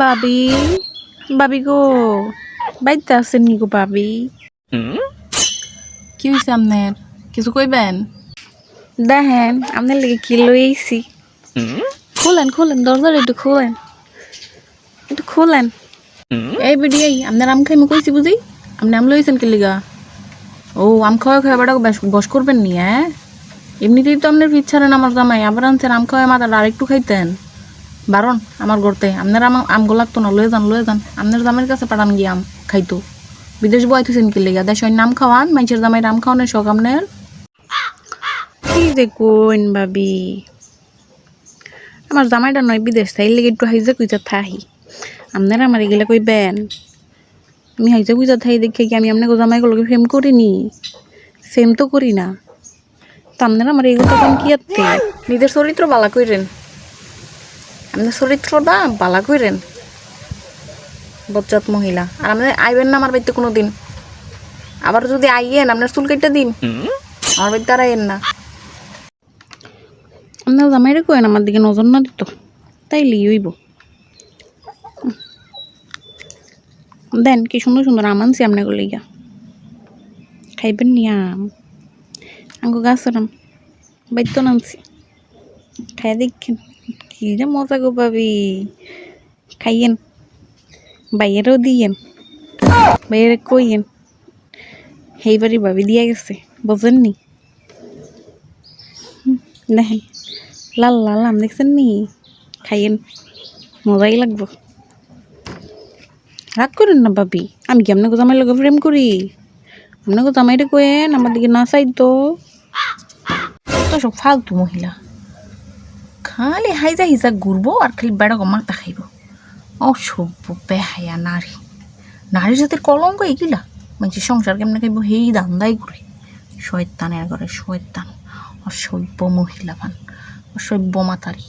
বাবি বাবি গো বাইতে আছেন নি গো বাবি? কি হয়েছে আপনার? কিছু কইবেন? দেখেন আপনার লেগে কি লইছি। খুলেন খুলেন দরজাটা একটু খুলেন। একটু খুলেন। এই বেডি এই আপনার আম খাই কইছি বুঝি? আপনি আম লইছেন কি লিগা? ও আম খাওয়া খাওয়া বেটা বস করবেন নি হ্যাঁ? এমনিতেই তো আপনার ইচ্ছা না আমার জামাই আবার আনছেন আম খাওয়া মাথাটা আরেকটু খাইতেন। বারণ আমার গড়তে আপনার আম আমগো লাগতো না লয়ে যান লয়ে যান আপনার জামাইয়ের কাছে পাঠান গিয়ে আম খাইতো। বিদেশ বয় বয়াইতেছেন কি লিগা? দেশ নাম খাওয়ান মানুষের জামাইয়ের আম খাওয়ানোর শখ আপনার কি যে বাবি? আমার জামাইটা নয়, বিদেশ তাই লেগে একটু হাইজে কুইজা থাহি আপনারা আমার এগুলা কইবেন আমি হাইজে কুইজা থাই দেখে কি আমি আপনাকে জামাইগুলোকে ফেম করিনি ফেম তো করি না। তা আপনারা আমার এগুলো তখন কি আত্মে নিজের চরিত্র বালা কইরেন আপনার চরিত্রটা বালা কইরেন। বজ্জাত মহিলা। আর আপনি আইবেন না আমার বাড়িতে কোনো দিন আবার যদি আইয়েন আপনার চুল কেটে দিন। আমার বাড়িতে আর আইয়েন না। আপনার জামাইরে কয়েন আমার দিকে নজর না দিত। তাই লিইব দেন কি সুন্দর সুন্দর আম আনছি আপনাকে লইয়া। খাইবেন নি আম? আঙ্গো আম। বাইতো আনছি। খাই দেখেন। কি যে মজা গো পাবি খাইয়েন বাইরেও দিয়েন বাইরে কইয়েন সেইবারই ভাবি দিয়া গেছে বোঝেন নি দেখেন লাল লাল আম দেখছেন নি খাইয়েন মজাই লাগবো রাগ করেন না ভাবি আমি কি আপনাকে জামাই লগে প্রেম করি আপনাকে জামাইটা কয়েন আমার দিকে না চাই তো সব ফালতু মহিলা খালি হাইজা হিজা ঘুরবো আর খালি বেড়া মাথা খাইব অসভ্য বেহায়া নারী নারী জাতির কলঙ্ক এগুলা মানে সংসার কেমনে খাইব হেই দান্দাই ঘুরে শয়তানের ঘরে শয়তান অসভ্য মহিলা ভান অসভ্য মাতারি